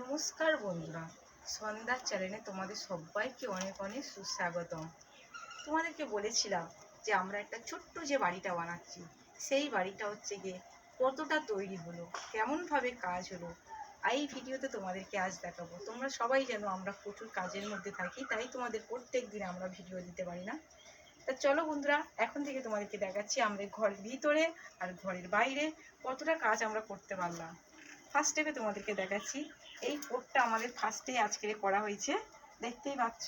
নমস্কার বন্ধুরা, সন্ধ্যার চ্যানেলে তোমাদের সবাইকে অনেক অনেক সুস্বাগতম। তোমাদেরকে বলেছিলাম যে আমরা একটা ছোট্ট যে বাড়িটা বানাচ্ছি, সেই বাড়িটা হচ্ছে গিয়ে কতটা তৈরি হলো, কেমনভাবে কাজ হলো এই ভিডিওতে তোমাদেরকে আজ দেখাবো। তোমরা সবাই জানো আমরা প্রচুর কাজের মধ্যে থাকি, তাই তোমাদের প্রত্যেক দিন আমরা ভিডিও দিতে পারি না। তা চলো বন্ধুরা, এখন থেকে তোমাদেরকে দেখাচ্ছি আমরা ঘরের ভিতরে আর ঘরের বাইরে কতটা কাজ আমরা করতে পারলাম। ফার্স্ট স্টেপে তোমাদেরকে দেখাচ্ছি। এই পোটটা আমাদের ফার্স্টে আজকে করা হয়েছে। দেখতেই পাচ্ছ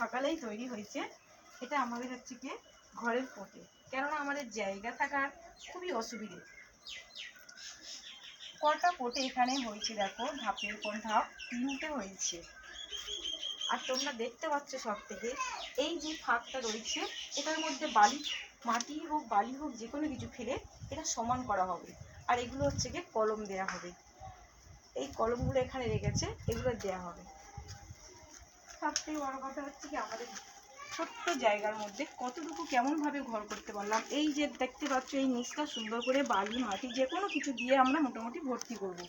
সকালেই তৈরি হয়েছে। এটা আমাদের হচ্ছে কি, ঘরের পোটে। কেননা আমাদের জায়গা থাকার খুবই অসুবিধে। কটা পোটে এখানে হয়েছে দেখো, ধাপের কোন ধাপ তিনটে হয়েছে। আর তোমরা দেখতে পাচ্ছ সব থেকে এই যে ফাঁকটা রয়েছে, এটার মধ্যে বালি, মাটি হোক, বালি হোক যে কোনো কিছু ফেলে এটা সমান করা হবে। আর এগুলো হচ্ছে গিয়ে কলম দেয়া হবে। এই কলমগুলো এখানে রেখেছে, এগুলো দেয়া হবে। সব থেকে বড় কথা হচ্ছে কি, আমাদের ছোট্ট জায়গার মধ্যে কতটুকু কেমনভাবে ঘর করতে পারলাম, এই যে দেখতে পাচ্ছ, এই নিচটা সুন্দর করে বালি, মাটি, যে কোনো কিছু দিয়ে আমরা মোটামুটি ভর্তি করব।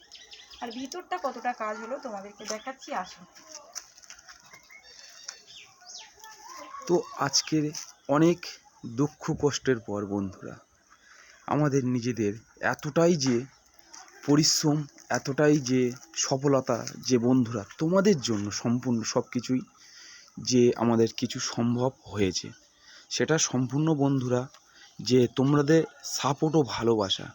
আর ভিতরটা কতটা কাজ হলো তোমাদেরকে দেখাচ্ছি, আসো। তো আজকের অনেক দুঃখ কষ্টের পর, বন্ধুরা। আমাদের নিজেদের এতটাই যে পরিশ্রম, এতটাই যে সফলতা যে বন্ধুরা, তোমাদের জন্য সম্পূর্ণ সব কিছুই যে আমাদের কিছু সম্ভব হয়েছে। সেটা সম্পূর্ণ বন্ধুরা, যে তোমাদের সাপোর্ট ও ভালোবাসা।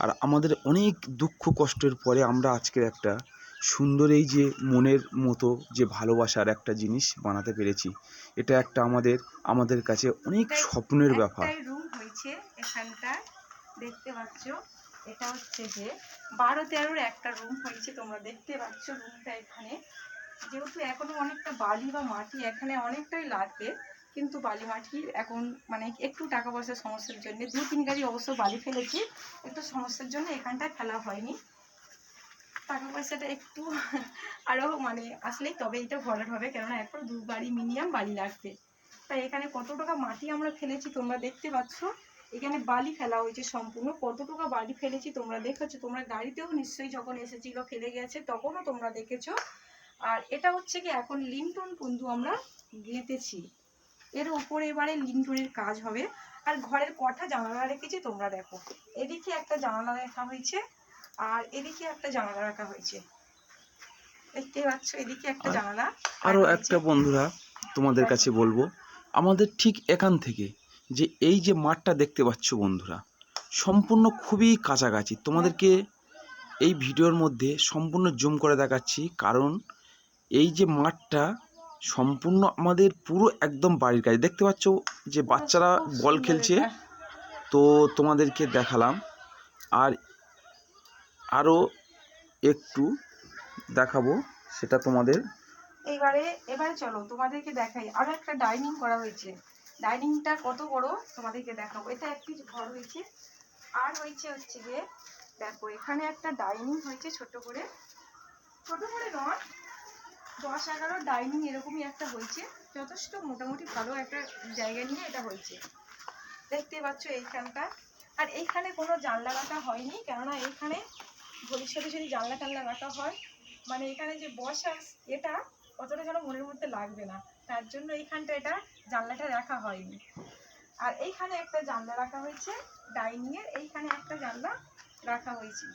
আর আমাদের অনেক দুঃখ কষ্টের পরে আমরা আজকের একটা সুন্দর এই যে মনের মতো যে ভালোবাসার একটা জিনিস বানাতে পেরেছি। এটা একটা আমাদের আমাদের কাছে অনেক স্বপ্নের ব্যাপার। রুম হয়েছে এখানটা দেখতে পাচ্ছ। এটা হচ্ছে যে বারো তেরোর একটা রুম হয়েছে তোমরা দেখতে পাচ্ছ রুমটা এখানে। যেহেতু এখনও অনেকটা বালি বা মাটি এখানে অনেকটাই লাগবে কিন্তু বালি মাটি এখন মানে একটু টাকা পয়সার সমস্যার জন্য দু তিন গাড়ি অবশ্য বালি ফেলেছি একটু সমস্যার জন্য এখানটায় ফেলা হয়নি। টাকা পয়সাটা একটু আরও মানে আসলেই তবে এটা ভরাট হবে, কেননা এখন দু গাড়ি মিনিমাম বালি লাগবে। তাই এখানে কত টাকা মাটি আমরা ফেলেছি তোমরা দেখতে পাচ্ছ। এখানে বালি ফেলা হয়েছে সম্পূর্ণ, কত টাকা বালি ফেলেছি তোমরা দেখেছ। তোমরা গাড়িতেও নিশ্চয়ই যখন এসেছিল ফেলে গেছে, তখনও তোমরা দেখেছ। আর এটা হচ্ছে কি, এখন লিন্টন বন্ধু আমরা গেঁথেছি। এর উপরে এবারে লিন্টনের কাজ হবে। আর ঘরের কটা জানালা রেখেছি তোমরা দেখো। এদিকে একটা জানালা রাখা হয়েছে আর এদিকে একটা জানালা রাখা হয়েছে। দেখতে পাচ্ছ এদিকে একটা জানালা আরও একটা বন্ধুরা তোমাদের কাছে বলব আমাদের ঠিক এখান থেকে যে এই যে মাঠটা দেখতে পাচ্ছ বন্ধুরা সম্পূর্ণ খুবই কাছাকাছি। তোমাদেরকে এই ভিডিওর মধ্যে সম্পূর্ণ জুম করে দেখাচ্ছি কারণ এই যে মাঠটা সম্পূর্ণ আমাদের পুরো একদম বাড়ির কাছে। দেখতে পাচ্ছ যে বাচ্চারা বল খেলছে তো তোমাদেরকে দেখালাম। আর আরও একটু দেখাবো, সেটা তোমাদের। এইবারে, এবারে চলো তোমাদেরকে দেখাই। আরও একটা ডাইনিং করা হয়েছে। ডাইনিংটা কত বড়? তোমাদেরকে দেখাবো। এটা একটি ঘর হয়েছে। আর হয়েছে হচ্ছে গিয়ে, দেখো, এখানে একটা ডাইনিং হয়েছে ছোট করে। ছোট করে নয়, দশ এগারো ডাইনিং এরকমই একটা হয়েছে। যথেষ্ট মোটামুটি ভালো একটা জায়গা নিয়ে এটা হয়েছে। দেখতে পাচ্ছ এইখানটা। আর এইখানে কোনো জানলা রাখা হয়নি, কেননা এইখানে ভবিষ্যতে যদি জানলা টানলা রাখা হয় মানে এখানে যে বসা এটা, অতটা যেন মনের মধ্যে লাগবে না। তার জন্য এইখানটা এটা জানলাটা রাখা হয়নি। আর এইখানে একটা জানলা রাখা হয়েছে ডাইনিং এর, এইখানে একটা জানলা রাখা হয়েছে।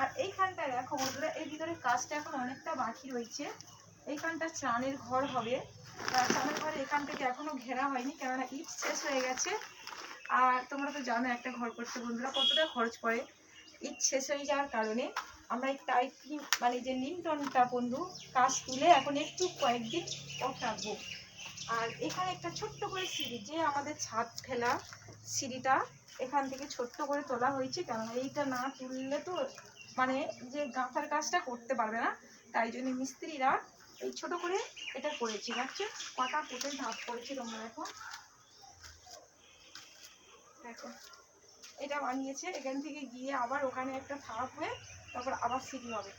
আর এইখানটা দেখো, বন্ধুরা, এর ভিতরে কাজটা এখন অনেকটা বাকি রয়েছে। এইখানটা চানের ঘর হবে। চানের ঘরে এখান থেকে এখনও ঘেরা হয়নি, কেননা ইট শেষ হয়ে গেছে। আর তোমরা তো জানো একটা ঘর করতে, বন্ধুরা, কতটা খরচ পড়ে। ইট শেষ হয়ে যাওয়ার কারণে আমরা এই টাইপ মানে যে লিন্টনটা বন্ধু, কাজ তুলে এখন একটু কয়েকদিন অফ আর এখানে একটা ছোট্ট করে সিঁড়ি, যে আমাদের ছাদ ফেলা সিঁড়িটা এখান থেকে ছোট্ট করে তোলা হয়েছে কারণ এইটা না তুললে তো মানে যে গাঁথার কাজটা করতে পারবে না। তাই জন্য মিস্ত্রিরা এই ছোট করে এটা করেছি। দেখছ কটা ফুটে ধাপ করেছে তোমরা এখন দেখো। এটা বানিয়েছে। এখান থেকে গিয়ে আবার ওখানে একটা ধাপ হয়ে তারপর আবার সিঁড়ি হবে।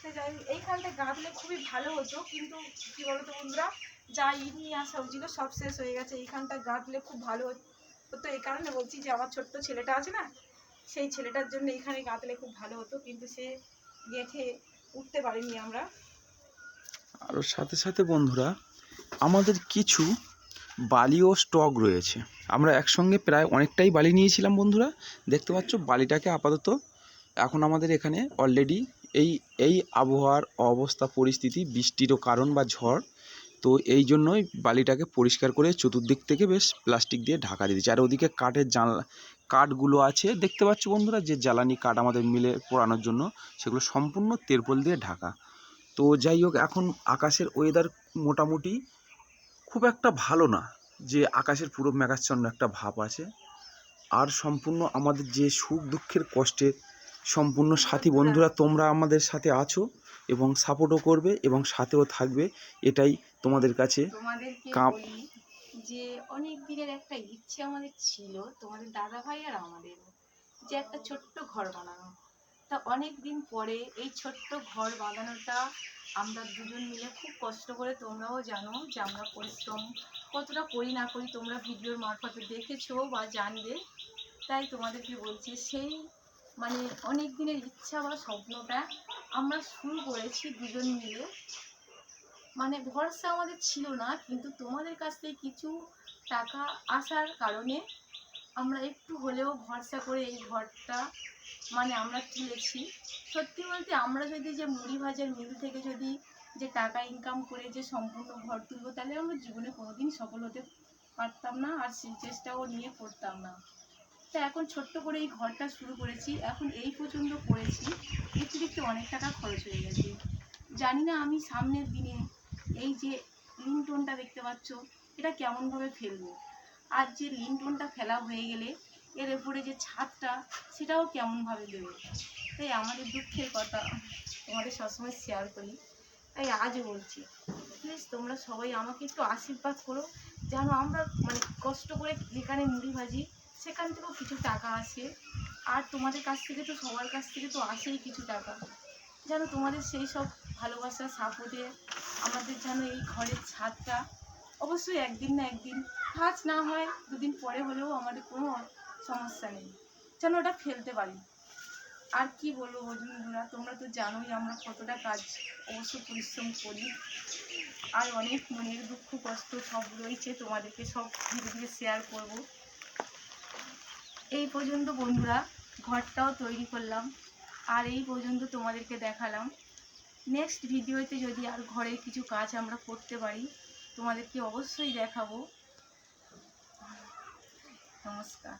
সে যাই এইখানটা গাঁথলে খুবই ভালো হতো, কিন্তু কী বলতো বন্ধুরা, যা ইট নিয়ে আসা হয়েছিল সব শেষ হয়ে গেছে। এইখানটা গাঁথলে খুব ভালো হতো, এই কারণে বলছি যে আমার ছোট্ট ছেলেটা আছে না, সেই ছেলেটার জন্য এখানে গাঁথলে খুব ভালো হতো, কিন্তু সে গেঁথে উঠতে পারিনি আমরা। আর ওর সাথে সাথে বন্ধুরা, আমাদের কিছু বালিও স্টক রয়েছে। আমরা একসঙ্গে প্রায় অনেকটাই বালি নিয়েছিলাম বন্ধুরা। দেখতে পাচ্ছ, বালিটাকে আপাতত এখন আমাদের এখানে অলরেডি এই এই আবহাওয়ার অবস্থা, পরিস্থিতি, বৃষ্টিরও কারণ বা ঝড়, তো এই জন্যই বালিটাকে পরিষ্কার করে চতুর্দিক থেকে বেশ প্লাস্টিক দিয়ে ঢাকা দিয়ে দিচ্ছে আর ওদিকে কাঠের জানলা, কাঠগুলো আছে। দেখতে পাচ্ছ বন্ধুরা, যে জ্বালানি কাঠ আমাদের মিলে পোড়ানোর জন্য সেগুলো সম্পূর্ণ তেরপল দিয়ে ঢাকা। তো যাই হোক, এখন আকাশের ওয়েদার মোটামুটি খুব একটা ভালো না। যে আকাশের পুরো মেঘাচ্ছন্ন একটা ভাব আছে। আর সম্পূর্ণ আমাদের যে সুখ দুঃখের কষ্টের সম্পূর্ণ সাথী বন্ধুরা তোমরা আমাদের সাথে আছো এবং সাপোর্টও করবে এবং সাথেও থাকবে। এটাই তোমাদের কাছে যে অনেক দিনের একটা ইচ্ছে আমাদের ছিল তোমাদের দাদা ভাই আর আমাদের যে একটা ছোট্ট ঘর বানানো। তা অনেক দিন পরে এই ছোট্ট ঘর বানানোটা আমরা দুজন মিলে খুব কষ্ট করে তোমরাও জানো যে আমরা পরিশ্রম কতটা করি না করি তোমরা ভিডিওর মারফতে দেখেছ বা জানবে। তাই তোমাদেরকে বলছি সেই মানে অনেক দিনের ইচ্ছা বা স্বপ্নটা আমরা শুরু করেছি দুজন মিলে। মানে ভরসা আমাদের ছিল না, কিন্তু তোমাদের কাছ থেকে কিছু টাকা আসার কারণে আমরা একটু হলেও ভরসা করে এই ঘরটা মানে আমরা তুলেছি। সত্যি বলতে আমরা যদি যে মুড়ি ভাজার মিল থেকে যদি যে টাকা ইনকাম করে যে সম্পূর্ণ ঘর তুলবো, তাহলে আমরা জীবনে কোনোদিন সফল হতে পারতাম না, আর সেই চেষ্টাও নিয়ে করতাম না। তা এখন ছোট্ট করে এই ঘরটা শুরু করেছি। এখন এই পর্যন্ত করেছি, দেখতে অনেক টাকা খরচ হয়ে গেছে। জানি না আমি সামনের দিনে এই যে লিংটনটা দেখতে পাচ্ছ, এটা কেমনভাবে ফেলব? আর যে লিংটনটা ফেলা হয়ে গেলে এর উপরে যে ছাদটা, সেটাও কেমনভাবে দেবে? তাই আমাদের দুঃখের কথা তোমাদের সবসময় শেয়ার করি। তাই আজও বলছি প্লিজ তোমরা সবাই আমাকে একটু আশীর্বাদ করো, যেন আমরা মানে কষ্ট করে যেখানে মুড়ি ভাজি, সেখান থেকেও কিছু টাকা আসে। আর তোমাদের কাছ থেকে তো, সবার কাছ থেকে তো আসেই কিছু টাকা। যেন তোমাদের সেই সব ভালোবাসা সাপোর্টে আমাদের যেন এই ঘরের ছাদটা অবশ্যই একদিন না একদিন আজ না হয়, দুদিন পরে হলেও আমাদের কোনো সমস্যা নেই। যেন ওটা ফেলতে পারি। আর কি বলব বন্ধুরা, তোমরা তো জানোই আমরা কতটা কাজ অবশ্য পরিশ্রম করি। আর অনেক মনের দুঃখ, কষ্ট সব রয়েছে তোমাদেরকে সব ধীরে ধীরে শেয়ার করব। এই পর্যন্ত বন্ধুরা, ঘরটাও তৈরি করলাম। আর এই পর্যন্ত তোমাদেরকে দেখালাম। নেক্সট ভিডিওতে যদি আর ঘরের কিছু কাজ আমরা করতে পারি, তোমাদেরকে অবশ্যই দেখাবো। নমস্কার